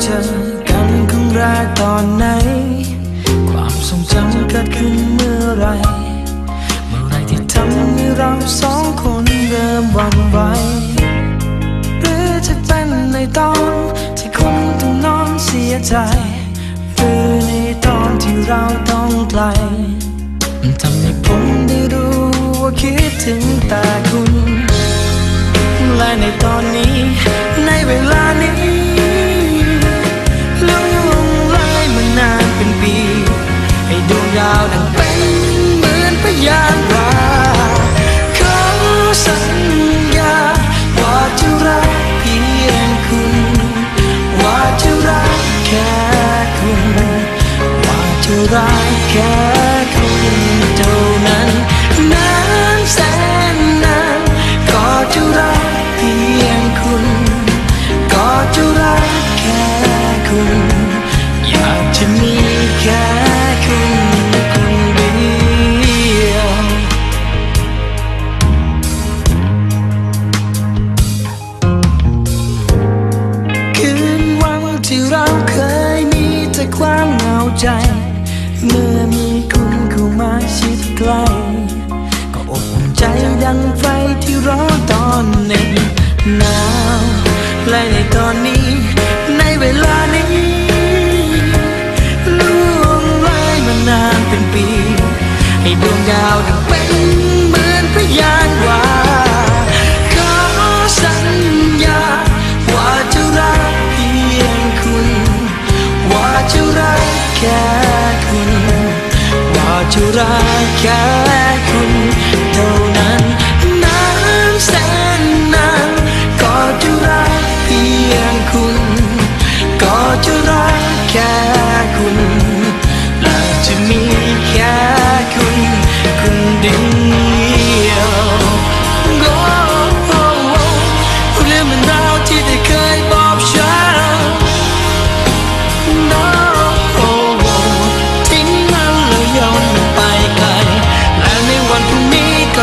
เจอกันครั้งแรกตอนไหน ความทรงจำเกิดขึ้นเมื่อไร เมื่อไรที่ทำให้เราสองคนเริ่มหวันไหวหรือจะเป็นในตอนที่คุณต้องนอนเสียใจ หรือในตอนที่เราต้องไกลทำให้ผมได้รู้ว่าคิดถึงแต่คุณ และในตอนนี้ รักแค่คุณเท่านั้นนะ เว่าจะรักแค่คุณเท่า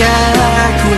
รัก